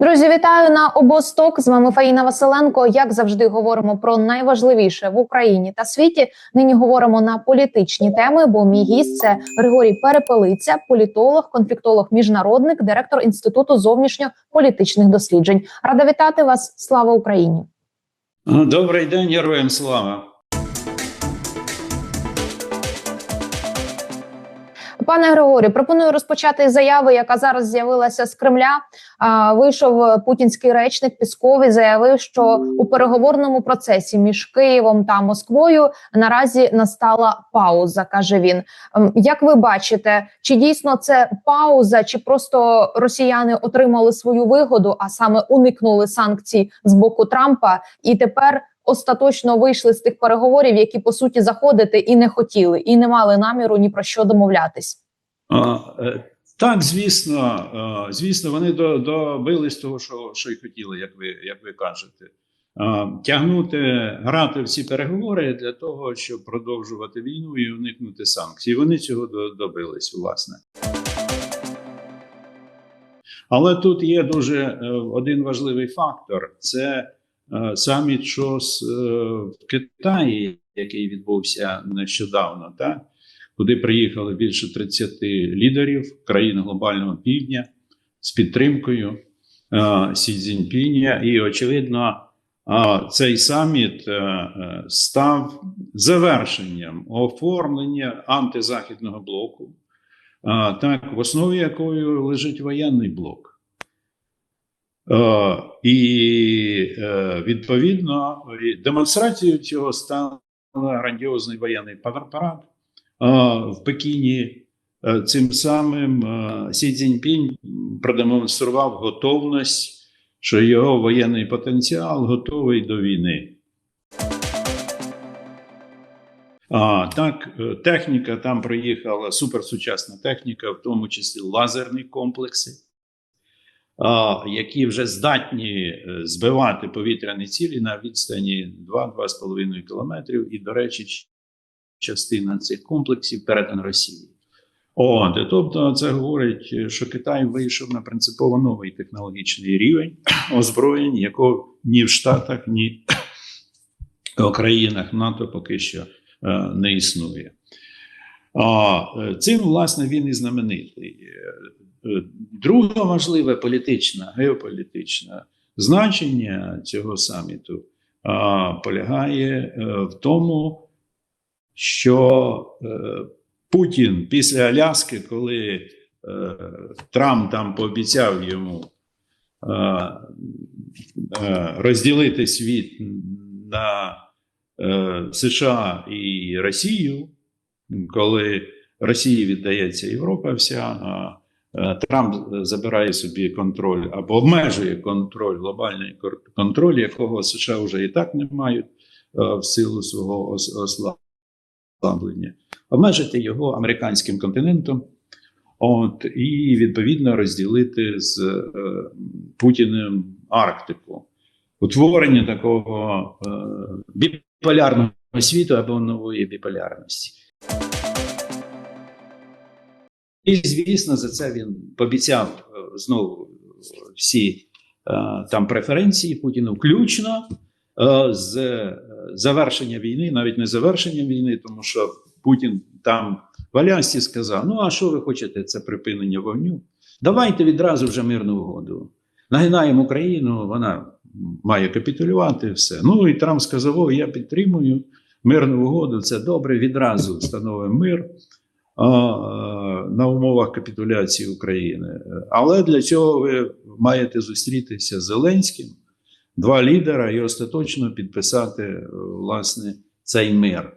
Друзі, вітаю на обосток. З вами Фаїна Василенко. Як завжди, говоримо про найважливіше в Україні та світі. Нині говоримо на політичні теми. Бо мій гість це Григорій Перепелиця, політолог, конфліктолог, міжнародник, директор інституту зовнішньополітичних досліджень. Рада вітати вас. Слава Україні! Добрий день, героям слава. Пане Григорію, пропоную розпочати заяви, яка зараз з'явилася з Кремля. А, Вийшов путінський речник Пісков і заявив, що у переговорному процесі між Києвом та Москвою наразі настала пауза. каже він. Ем, Як ви бачите, чи дійсно це пауза, чи просто росіяни отримали свою вигоду, а саме уникнули санкцій з боку Трампа, і тепер остаточно вийшли з тих переговорів, які по суті заходити і не хотіли, і не мали наміру ні про що домовлятись. Е, Так, звісно, е, звісно, вони до- добились того, що, що й хотіли, як ви, як ви кажете. Тягнути, грати в ці переговори для того, щоб продовжувати війну і уникнути санкцій. Вони цього до- добились, власне. Але тут є дуже е, один важливий фактор: це е, саміт ШОС е, в Китаї, який відбувся нещодавно, так? Куди приїхали більше 30 лідерів країн глобального півдня з підтримкою е, Сі Цзіньпіня. І, очевидно, е, цей саміт е, е, став завершенням оформлення антизахідного блоку, е, так, в основі якої лежить воєнний блок. І відповідно демонстрацією цього став грандіозний воєнний парад а, в Пекіні. Е, Цим самим е, Сі Цзіньпінь продемонстрував готовність, що його воєнний потенціал готовий до війни. А, так, е, техніка там приїхала суперсучасна техніка, в тому числі лазерні комплекси, а, які вже здатні збивати повітряні цілі на відстані 2-2,5 кілометрів. І, до речі, частина цих комплексів передан Росії. От, тобто, це говорить, що Китай вийшов на принципово новий технологічний рівень озброєнь, якого ні в Штатах, ні в країнах НАТО поки що е, не існує. А, е, цим, власне, він і знаменитий. Е, Друге важливе політичне, геополітичне значення цього саміту а, полягає в тому, що е, Путін після Аляски, коли е, Трамп там пообіцяв йому е, е, розділити світ на е, США і Росію, коли Росії віддається Європа вся, а е, Трамп забирає собі контроль або обмежує контроль, глобальний контроль, якого США вже і так не мають е, в силу свого ос- ослаблення послаблення, обмежити його американським континентом, от, і відповідно розділити з е, Путіним Арктику. Утворення такого е, біполярного світу або нової біполярності. І, звісно, за це він пообіцяв е, знову всі е, там преференції Путіну, включно з е, завершення війни, навіть не завершення війни, тому що Путін там в Алясці сказав: ну а що ви хочете, це припинення вогню? Давайте відразу вже мирну угоду. Нагинаємо Україну, вона має капітулювати все. Ну і Трамп сказав: О, я підтримую мирну угоду, це добре. Відразу встановимо мир а, а, на умовах капітуляції України. Але для цього ви маєте зустрітися з Зеленським два лідера і остаточно підписати е, власне цей мир.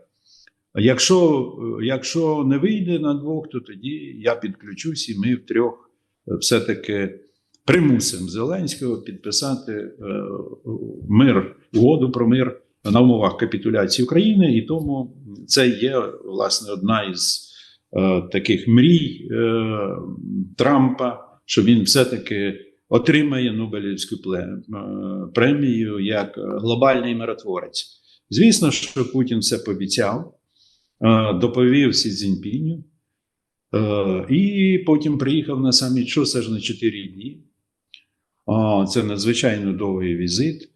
Якщо, е, якщо не вийде на двох, то тоді я підключусь, і ми втрьох е, все-таки примусимо Зеленського підписати мир, угоду про мир на умовах капітуляції України, і тому це є власне одна із таких мрій Трампа, що він все-таки отримає Нобелівську е, премію як глобальний миротворець. Звісно, що Путін все пообіцяв, е, доповів Сі Цзіньпіню, е, і потім приїхав на саміт ШОС аж на 4 дні. Це надзвичайно довгий візит.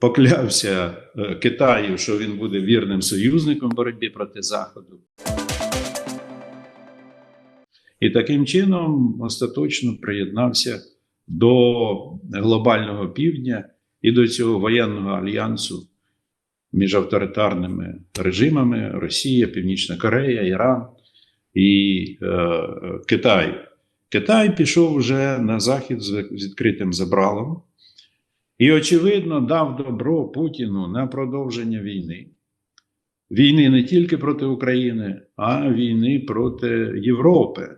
Поклявся е, Китаю, що він буде вірним союзником в боротьбі проти Заходу. І таким чином остаточно приєднався до глобального півдня і до цього воєнного альянсу між авторитарними режимами Росія, Північна Корея, Іран і е, Китай. Китай пішов вже на захід з відкритим забралом і, очевидно, дав добро Путіну на продовження війни. Війни не тільки проти України, а війни проти Європи.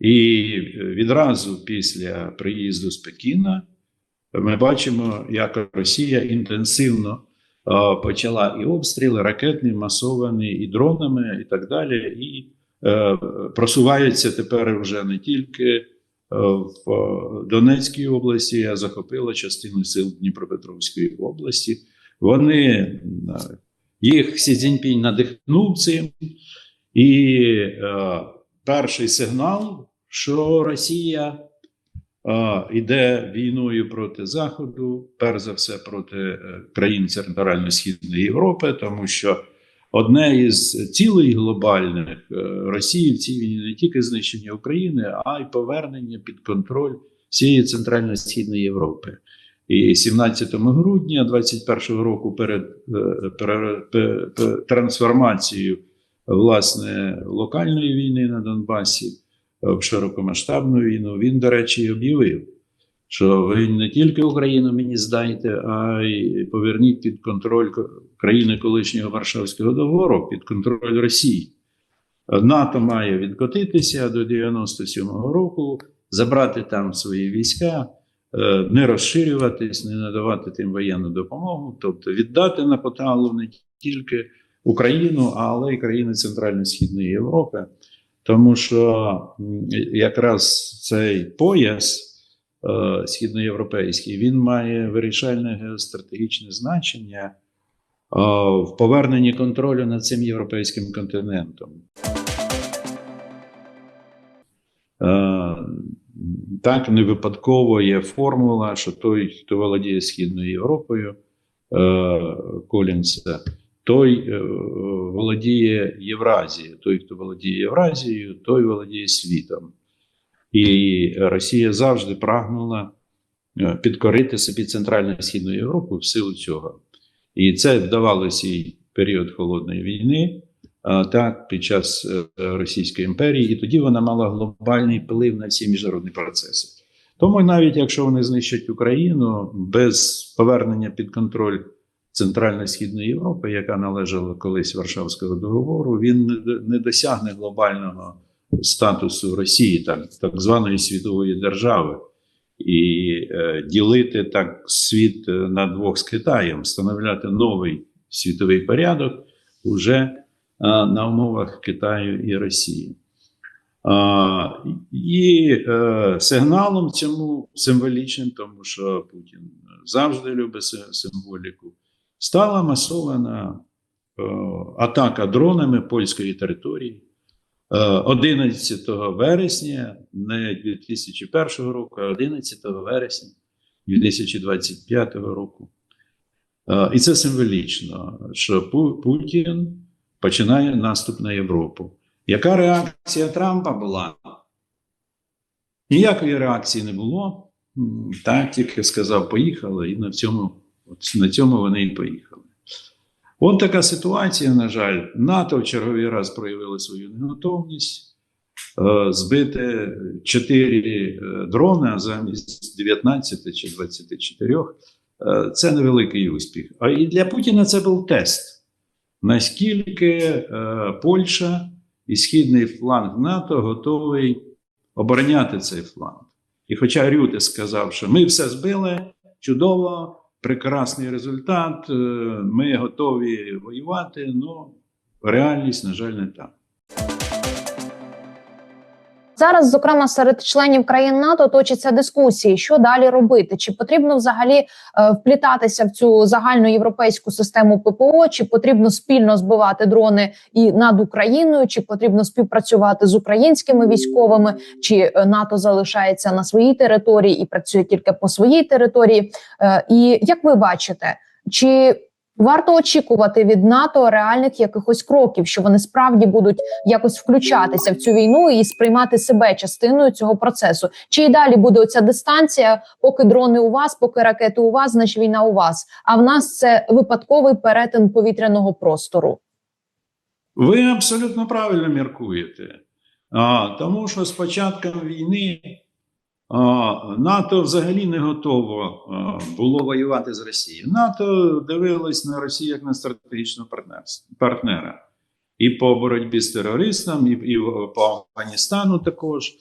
І відразу після приїзду з Пекіна ми бачимо, як Росія інтенсивно е, почала і обстріли, ракетні, масовані, і дронами, і так далі. І е, просувається тепер вже не тільки е, в Донецькій області, а захопила частину сил Дніпропетровської області. Вони е, їх Сі Цзіньпінь надихнув цим. І е, перший сигнал, що Росія е, йде війною проти Заходу, перш за все проти е, країн Центрально-Східної Європи, тому що одне із цілей глобальних е, Росії в цій війні не тільки знищення України, а й повернення під контроль всієї Центрально-Східної Європи. І 17 грудня 21 року перед, е, трансформацією власне локальної війни на Донбасі в широкомасштабну війну, він, до речі, об'явив, що ви не тільки Україну мені здайте, а й поверніть під контроль країни колишнього Варшавського договору, під контроль Росії. НАТО має відкотитися до 97-го року, забрати там свої війська, е, не розширюватись, не надавати тим воєнну допомогу, тобто віддати на поталу не тільки Україну, але й країни Центрально-Східної Європи. Тому що якраз цей пояс е, східноєвропейський він має вирішальне геостратегічне значення е, в поверненні контролю над цим європейським континентом. Е, Так, не випадково є формула, що той, хто володіє Східною Європою, е, Колінса, той е, володіє Євразією. Той, хто володіє Євразією, той володіє світом. І Росія завжди прагнула е, підкорити собі Центрально-Східну Європу в силу цього. І це вдавалося і в період холодної війни, так, під час е, Російської імперії, і тоді вона мала глобальний вплив на всі міжнародні процеси. Тому навіть якщо вони знищать Україну без повернення під контроль Центрально-Східної Європи, яка належала колись Варшавського договору, він не, досягне глобального статусу Росії, так, так званої світової держави. І е, ділити так світ е, на двох з Китаєм, встановляти новий світовий порядок уже е, на умовах Китаю і Росії. А, і е, сигналом цьому символічним, тому що Путін завжди любить символіку, стала масована е, атака дронами польської території. Е, 11 вересня, не 2001 року, а 11 вересня 2025 року. Е, І це символічно, що Пу- Путін починає наступ на Європу. Яка реакція Трампа була? Ніякої реакції не було. Так, тільки сказав, поїхали, і на цьому, от на цьому вони і поїхали. От така ситуація, на жаль, НАТО в черговий раз проявило свою неготовність. Е, Збити 4 дрона замість 19 чи 24. Е, Це невеликий успіх. А і для Путіна це був тест. Наскільки е, Польща і східний фланг НАТО готовий обороняти цей фланг. І хоча Рюте сказав, що ми все збили, чудово, прекрасний результат, е, ми готові воювати, але реальність, на жаль, не так. Зараз, зокрема, серед членів країн НАТО точаться дискусії, що далі робити, чи потрібно взагалі е, вплітатися в цю загальну європейську систему ППО, чи потрібно спільно збивати дрони і над Україною, чи потрібно співпрацювати з українськими військовими, чи е, НАТО залишається на своїй території і працює тільки по своїй території. Е, І як ви бачите, чи варто очікувати від НАТО реальних якихось кроків, що вони справді будуть якось включатися в цю війну і сприймати себе частиною цього процесу? Чи і далі буде оця дистанція, поки дрони у вас, поки ракети у вас, значить війна у вас? А в нас це випадковий перетин повітряного простору? Ви абсолютно правильно міркуєте. А, тому що з початком війни НАТО взагалі не готово було воювати з Росією. НАТО дивилось на Росію як на стратегічного партнера. І по боротьбі з терористом, і, і по Афганістану також.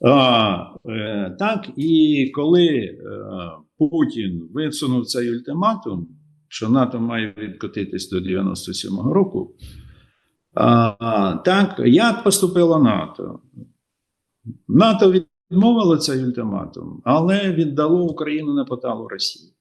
А, е, так, і коли е, Путін висунув цей ультиматум, що НАТО має відкотитись до 97-го року. А, так, як поступило НАТО? НАТО відмовило цей ультиматум, але віддало Україну на поталу Росії.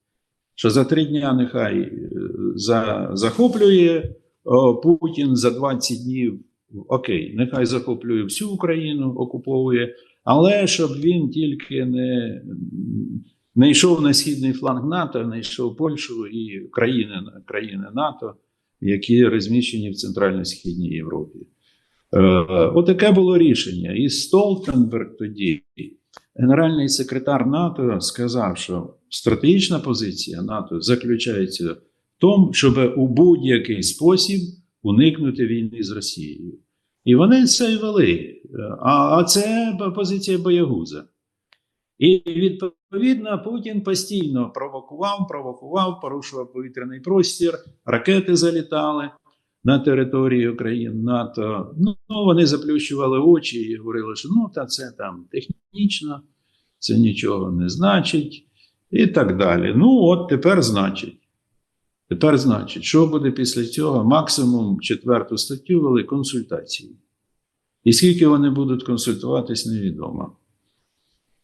Що за три дня нехай е, за, захоплює о, Путін за 20 днів. Окей, нехай захоплює всю Україну, окуповує, але щоб він тільки не, не йшов на східний фланг НАТО, не йшов Польщу і країни, країни НАТО які розміщені в Центрально-Східній Європі. Е, Отаке було рішення. І Столтенберг тоді, генеральний секретар НАТО, сказав, що стратегічна позиція НАТО заключається в тому, щоб у будь-який спосіб уникнути війни з Росією. І вони це й вели. А, а це позиція боягуза. І відповідно Путін постійно провокував, провокував, порушував повітряний простір, ракети залітали на територію країн НАТО. Ну, вони заплющували очі і говорили, що ну та це там технічно, це нічого не значить, і так далі. Ну, от тепер значить. Тепер значить, що буде після цього? Максимум четверту статтю вели консультації. І скільки вони будуть консультуватись, невідомо.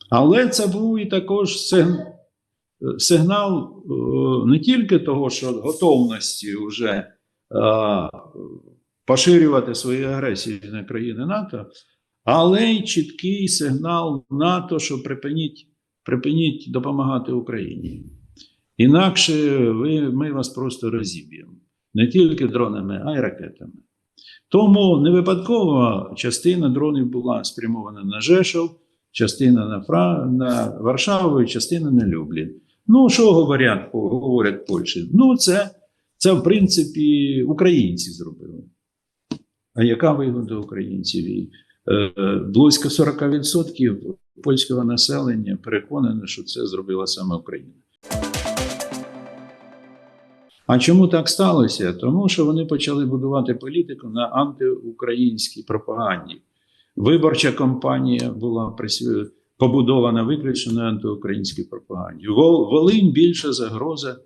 Але це був і також сиг- сигнал е, не тільки того, що готовності вже поширювати свої агресії на країни НАТО, але й чіткий сигнал НАТО, що припиніть, припиніть допомагати Україні. Інакше ви, ми вас просто розіб'ємо не тільки дронами, а й ракетами. Тому не випадково частина дронів була спрямована на Жешов, частина на, Фра... на Варшаву, частина на Люблін. Ну, що говорять, говорять Польщі? Ну, це, це, в принципі, українці зробили. А яка вигода українців? Е, близько 40% польського населення переконане, що це зробила саме Україна. А чому так сталося? Тому що вони почали будувати політику на антиукраїнській пропаганді. Виборча кампанія була побудована виключно на антиукраїнській пропаганді. Вол- Волинь більша загроза,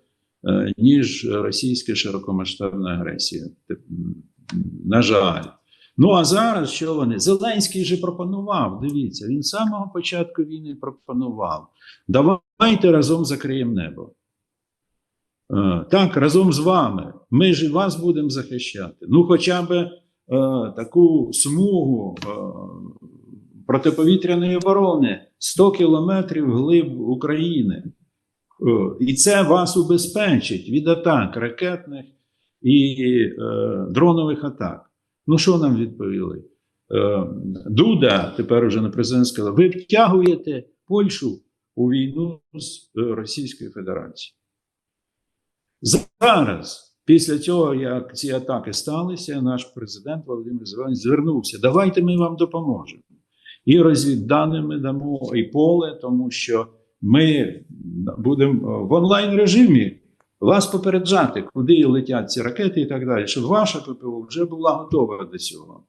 ніж російська широкомасштабна агресія. На жаль. Ну а зараз що вони? Зеленський же пропонував. Дивіться, він з самого початку війни пропонував. Давайте разом закриємо небо. Е, Так, разом з вами. Ми ж вас будемо захищати. Ну, хоча б е, таку смугу е, протиповітряної оборони 100 кілометрів глиб України. Е, і це вас убезпечить від атак ракетних і е, дронових атак. Ну, що нам відповіли? Е, Дуда, тепер уже на президент сказав, ви втягуєте Польщу у війну з Російською Федерацією. Зараз, після цього, як ці атаки сталися, наш президент Володимир Зеленський звернувся: давайте ми вам допоможемо. І розвідданими дамо і поле, тому що ми будемо в онлайн режимі вас попереджати, куди летять ці ракети і так далі, щоб ваша ППО вже була готова до цього.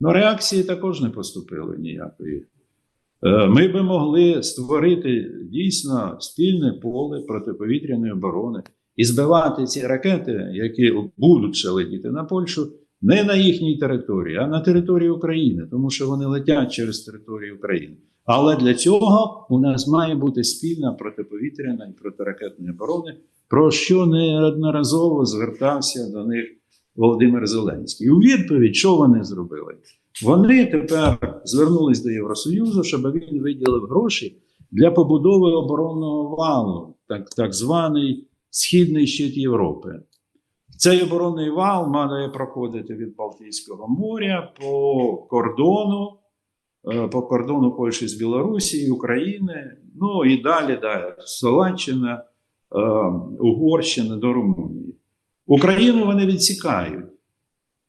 Ну, реакції також не поступили ніякої. Е, Ми би могли створити дійсно спільне поле протиповітряної оборони і збивати ці ракети, які будуть ще летіти на Польщу, не на їхній території, а на території України, тому що вони летять через територію України. Але для цього у нас має бути спільна протиповітряна і протиракетна оборона, про що неодноразово звертався до них Володимир Зеленський. У відповідь, що вони зробили? Вони тепер звернулись до Євросоюзу, щоб він виділив гроші для побудови оборонного валу, так, так званий Східний щит Європи. Цей оборонний вал має проходити від Балтійського моря по кордону, по кордону Польщі з Білорусі, України, ну і далі, далі Словаччина, е, Угорщина до Румунії. Україну вони відсікають.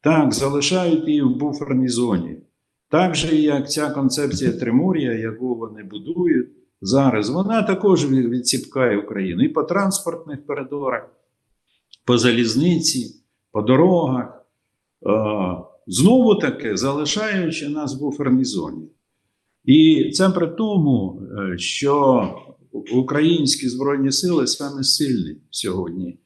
Так, залишають її в буферній зоні. Так же, як ця концепція Тримор'я, яку вони будують зараз, вона також від- відсіпкає Україну і по транспортних коридорах, по залізниці, по дорогах. Знову таки залишаючи нас в буферній зоні. І це при тому, е, що українські збройні сили саме сильні сьогодні е,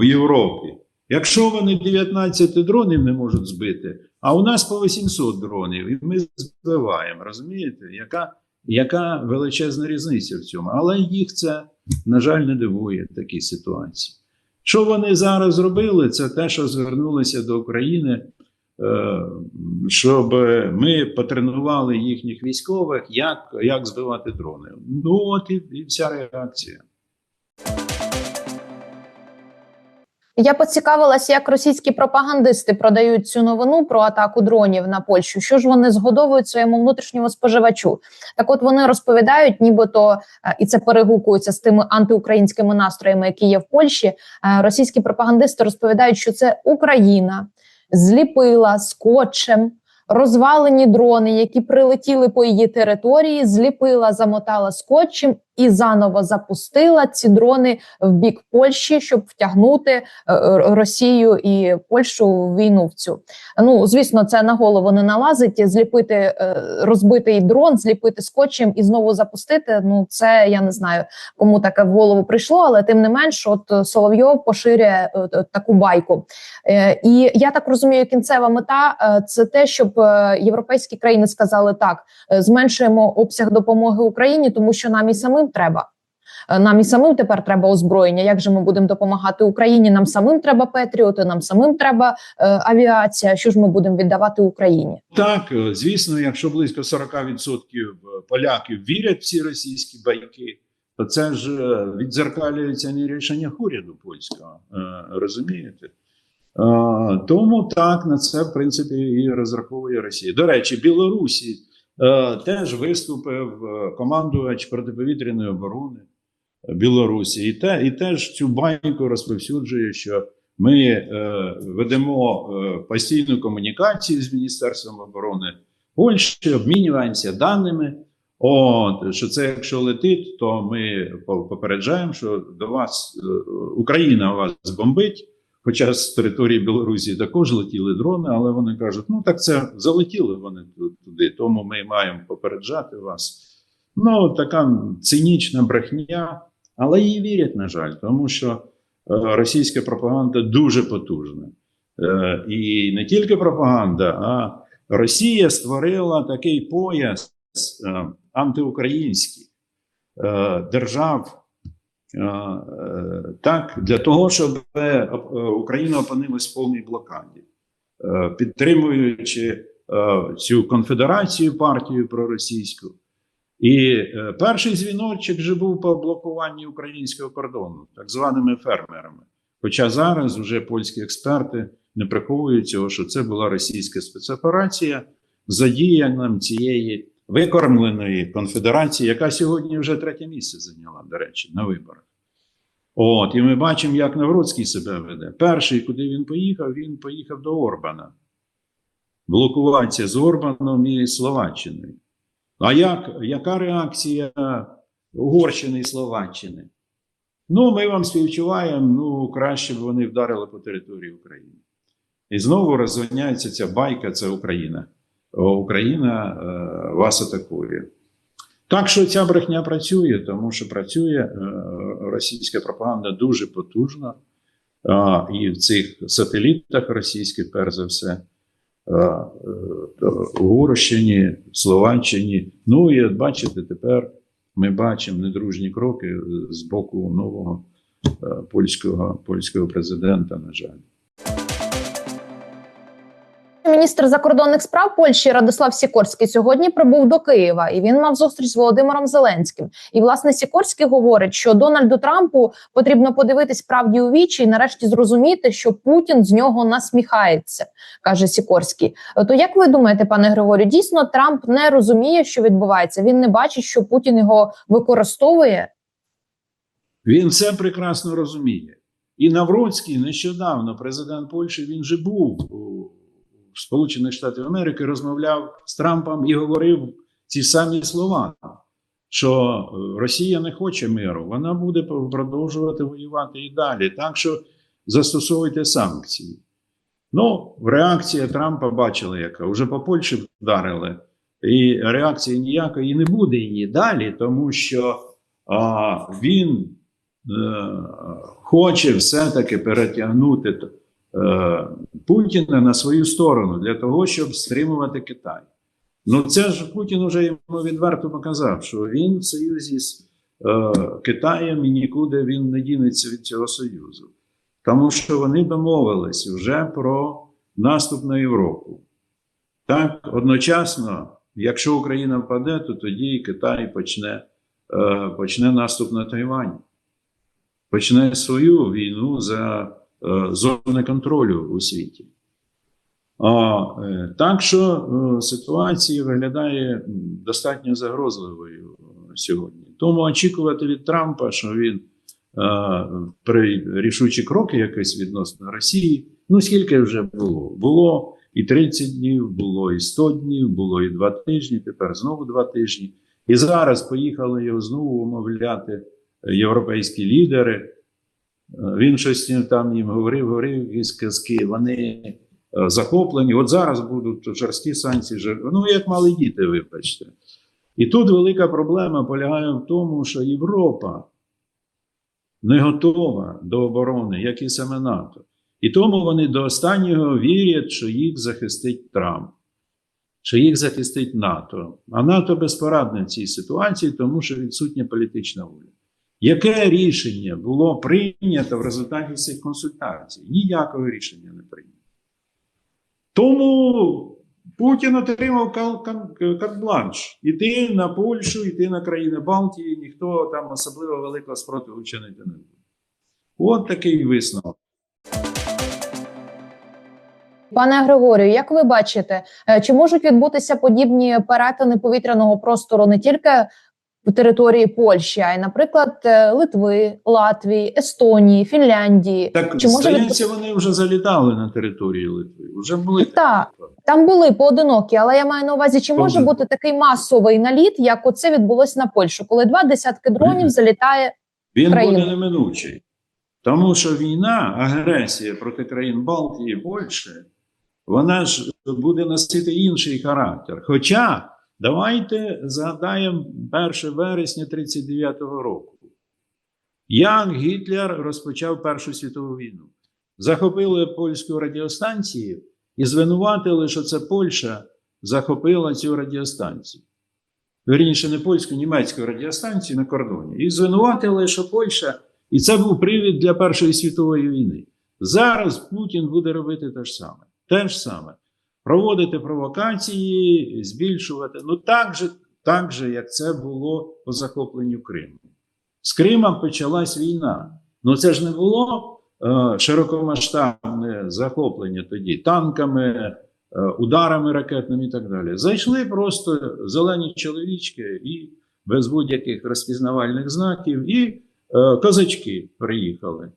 в Європі. Якщо вони 19 дронів не можуть збити, а у нас по 800 дронів, і ми збиваємо, розумієте, яка, яка величезна різниця в цьому? Але їх це, на жаль, не дивує в такій ситуації. Що вони зараз зробили, це те, що звернулися до України, щоб ми потренували їхніх військових, як, як збивати дрони. Ну, от і, і вся реакція. Я поцікавилася, як російські пропагандисти продають цю новину про атаку дронів на Польщу. Що ж вони згодовують своєму внутрішньому споживачу? Так, от вони розповідають, нібито е, і це перегукується з тими антиукраїнськими настроями, які є в Польщі. е, Російські пропагандисти розповідають, що це Україна зліпила скотчем. Розвалені дрони, які прилетіли по її території, зліпила, замотала скотчем і заново запустила ці дрони в бік Польщі, щоб втягнути е, Росію і Польщу в війну в цю. Ну звісно, це на голову не налазить. Зліпити е, розбитий дрон, зліпити скотчем і знову запустити. Ну це я не знаю, кому таке в голову прийшло, але тим не менш, от Соловйов поширює таку байку. Е, І я так розумію, кінцева мета це те, щоб європейські країни сказали так: е, зменшуємо обсяг допомоги Україні, тому що нам і самим треба. Е, Нам і самим тепер треба озброєння. Як же ми будемо допомагати Україні? Нам самим треба Петріоти, нам самим треба е, авіація. Що ж ми будемо віддавати Україні? Так, е, звісно, якщо близько 40% поляків вірять в ці російські байки, то це ж е, відзеркалюється не рішення уряду польського, е, розумієте? Тому так на це в принципі і розраховує Росія. До речі, Білорусі е, теж виступив е, командувач протиповітряної оборони Білорусі, і те, і теж цю байку розповсюджує, що ми е, ведемо постійну комунікацію з Міністерством оборони Польщі, обмінюємося даними. От, що це якщо летить, то ми попереджаємо, що до вас Україна вас бомбить. Хоча з території Білорусі також летіли дрони, але вони кажуть: ну так це залетіли вони туди, тому ми маємо попереджати вас. Ну, така цинічна брехня, але їй вірять, на жаль, тому що е, російська пропаганда дуже потужна. Е, І не тільки пропаганда, а Росія створила такий пояс е, антиукраїнський держав. Е, е, Так, для того, щоб е, Україна опинилась в повній блокаді, Е, підтримуючи е, цю конфедерацію партію проросійську. І е, перший дзвіночок вже був по блокуванні українського кордону, так званими фермерами. Хоча зараз вже польські експерти не приховують цього, що це була російська спецоперація задіянням цієї викормленої конфедерації, яка сьогодні вже третє місце зайняла, до речі, на виборах. От, і ми бачимо, як Навроцький себе веде. Перший, куди він поїхав, він поїхав до Орбана. Блокуватися з Орбаном і Словаччиною. А як, яка реакція Угорщини і Словаччини? Ну, ми вам співчуваємо, ну, краще б вони вдарили по території України. І знову розганяється ця байка, це Україна. Україна е, вас атакує. Так що ця брехня працює, тому що працює е, російська пропаганда дуже потужно. а, і в цих сателітах російських, перш за все, е, Угорщині, Словаччині. Ну і бачите, тепер ми бачимо недружні кроки з боку нового польського, польського президента, на жаль. Міністр закордонних справ Польщі Радослав Сікорський сьогодні прибув до Києва і він мав зустріч з Володимиром Зеленським. І власне Сікорський говорить, що Дональду Трампу потрібно подивитись правді у вічі і нарешті зрозуміти, що Путін з нього насміхається, каже Сікорський. То як ви думаєте, пане Григорію, дійсно Трамп не розуміє, що відбувається? Він не бачить, що Путін його використовує. Він це прекрасно розуміє. І Навроцький нещодавно, президент Польщі, він же був Сполучених Штатів Америки, розмовляв з Трампом і говорив ці самі слова, що е, Росія не хоче миру, вона буде продовжувати воювати і далі. Так що застосовуйте санкції. Ну, реакція Трампа бачили, яка вже по Польщі вдарили, і реакції ніякої не буде її далі, тому що а, він е, хоче все-таки перетягнути Путіна на свою сторону для того, щоб стримувати Китай. Ну, це ж Путін вже йому відверто показав, що він в союзі з е, Китаєм і нікуди він не дінеться від цього союзу. Тому що вони домовились вже про наступ на Європу. Так, одночасно, якщо Україна впаде, то тоді і Китай почне, е, почне наступ на Тайвань, почне свою війну за е, зони контролю у світі. А, е, так що е, ситуація виглядає достатньо загрозливою е, сьогодні. Тому очікувати від Трампа, що він е, при рішучі кроки якісь відносно Росії. Ну скільки вже було? Було і 30 днів, було і 100 днів, було і 2 тижні, тепер знову 2 тижні. І зараз поїхали його знову умовляти європейські лідери. Він щось там їм говорив, говорив якісь казки. Вони е, захоплені. От зараз будуть жорсткі санкції, жор- ну як мали діти, вибачте. І тут велика проблема полягає в тому, що Європа не готова до оборони, як і саме НАТО. І тому вони до останнього вірять, що їх захистить Трамп, що їх захистить НАТО. А НАТО безпорадне в цій ситуації, тому що відсутня політична воля. Яке рішення було прийнято в результаті цих консультацій? Ніякого рішення не прийнято. Тому Путін отримав карт-бланш. Іти на Польщу, іти на країни Балтії, ніхто там особливо великого спротиву чинити не буде. От такий висновок. Пане Григорію, як ви бачите, е, чи можуть відбутися подібні перетини повітряного простору не тільки території Польщі, а й, наприклад, е, Литви, Латвії, Естонії, Фінляндії? Так, Чи може здається, вони вже залітали на території Литви. Вже були Так. Там були поодинокі, але я маю на увазі, чи може бути такий масовий наліт, як оце відбулося на Польщу, коли два десятки дронів залітає. Він країну. буде неминучий. Тому що війна, агресія проти країн Балтії і Польщі, вона ж буде носити інший характер. Хоча давайте згадаємо 1 вересня 39-го року. Як Гітлер розпочав Першу світову війну. Захопили польську радіостанцію і звинуватили, що це Польща захопила цю радіостанцію. Вірніше, не польську, німецьку радіостанцію на кордоні. І звинуватили, що Польща, і це був привід для Першої світової війни. Зараз Путін буде робити те ж саме. Те ж саме. Проводити провокації, збільшувати. Ну так же, так же, як це було по захопленню Криму. З Кримом почалась війна. Ну це ж не було е, широкомасштабне захоплення тоді танками, е, ударами ракетними і так далі. Зайшли просто зелені чоловічки і без будь-яких розпізнавальних знаків, і е, козачки приїхали.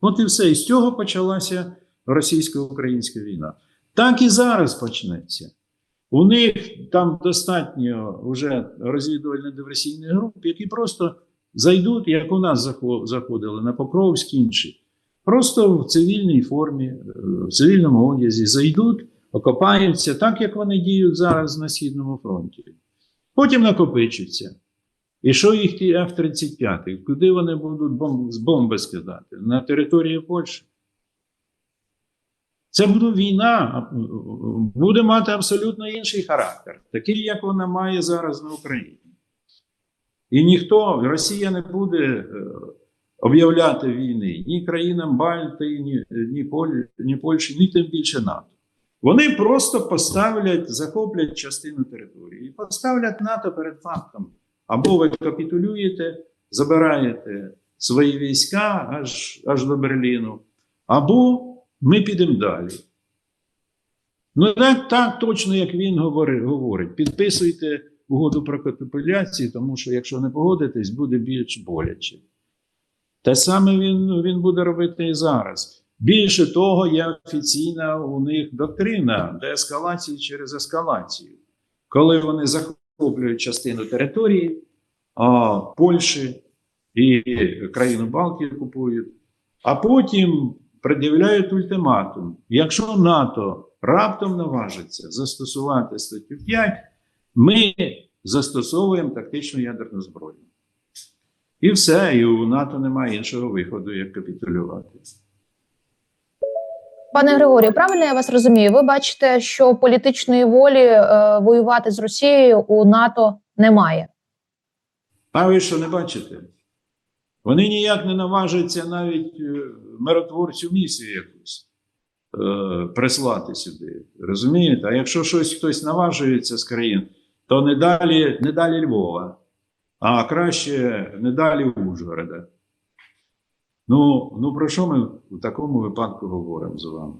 От і все. І з цього почалася російсько-українська війна. Так і зараз почнеться. У них там достатньо вже розвідувально-диверсійних груп, які просто зайдуть, як у нас заходили на Покровськ інші. Просто в цивільній формі, е, в цивільному одязі зайдуть, окопаються, так як вони діють зараз на Східному фронті. Потім накопичаться. І що їх ті F-35? Куди вони будуть бомби скидати? На території Польщі? Це буде війна, буде мати абсолютно інший характер, такий, як вона має зараз на Україні. І ніхто, Росія не буде е, об'являти війни ні країнам Бальтії, ні, ні, Полі, ні Польщі, ні тим більше НАТО. Вони просто поставлять, захоплять частину території і поставлять НАТО перед фактом. Або ви капітулюєте, забираєте свої війська аж, аж до Берліну, або ми підемо далі. Ну, так, так точно, як він говорить. Підписуйте угоду про капітуляцію, тому що якщо не погодитесь, буде більш боляче. Те саме він, він буде робити і зараз. Більше того, є офіційна у них доктрина деескалації через ескалацію. Коли вони захоплюють частину території а, Польщі і країну Балтії купують, а потім пред'являють ультиматум. Якщо НАТО раптом наважиться застосувати статтю 5, ми застосовуємо тактичну ядерну зброю. І все, і у НАТО немає іншого виходу, як капітулювати. Пане Григорію, правильно я вас розумію? Ви бачите, що політичної волі е, воювати з Росією у НАТО немає. А ви що не бачите? Вони ніяк не наважаться навіть е, миротворцю місію якусь е, прислати сюди. Розумієте? А якщо щось хтось наважується з країн, то не далі, не далі Львова, а краще не далі Ужгорода. Ну, ну про що ми в такому випадку говоримо з вами?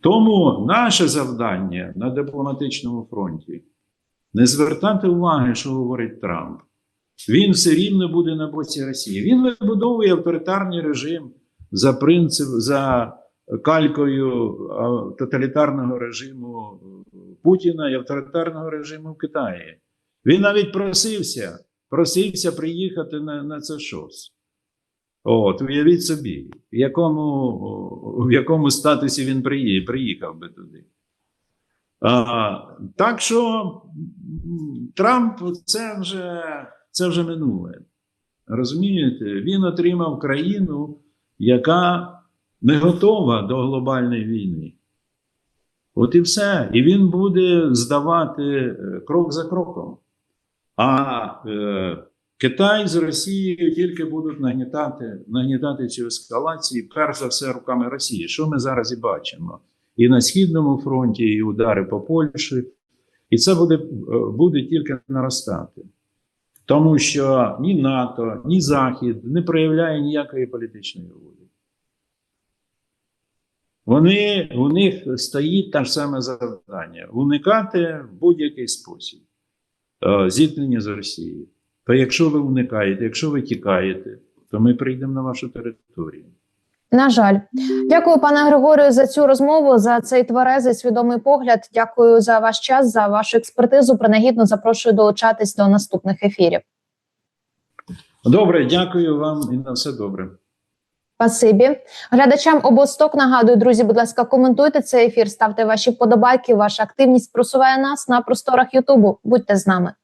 Тому наше завдання на дипломатичному фронті не звертати уваги, що говорить Трамп. Він все рівно буде на боці Росії. Він вибудовує авторитарний режим за принцип, за калькою тоталітарного режиму Путіна і авторитарного режиму в Китаї. Він навіть просився, просився приїхати на, на це шос. От, уявіть собі, в якому, в якому статусі він приїхав би туди. А, так що Трамп це вже, це вже минуле. Розумієте, він отримав країну, яка не готова до глобальної війни. От і все. І він буде здавати е, крок за кроком. А е, Китай з Росією тільки будуть нагнітати, нагнітати цю ескалацію, перш за все, руками Росії, що ми зараз і бачимо. І на Східному фронті, і удари по Польщі. І це буде, е, буде тільки наростати. Тому що ні НАТО, ні Захід не проявляє ніякої політичної волі. Вони, у них стоїть те ж саме завдання уникати в будь-який спосіб е, зіткнення з Росією. То якщо ви уникаєте, якщо ви тікаєте, то ми прийдемо на вашу територію. На жаль, дякую, пане Григорію, за цю розмову, за цей тверезий свідомий погляд. Дякую за ваш час, за вашу експертизу. Принагідно запрошую долучатись до наступних ефірів. Добре, дякую вам і на все добре. Спасибі глядачам обосток. Нагадую, друзі, будь ласка, коментуйте цей ефір, ставте ваші вподобайки. Ваша активність просуває нас на просторах Ютубу. Будьте з нами.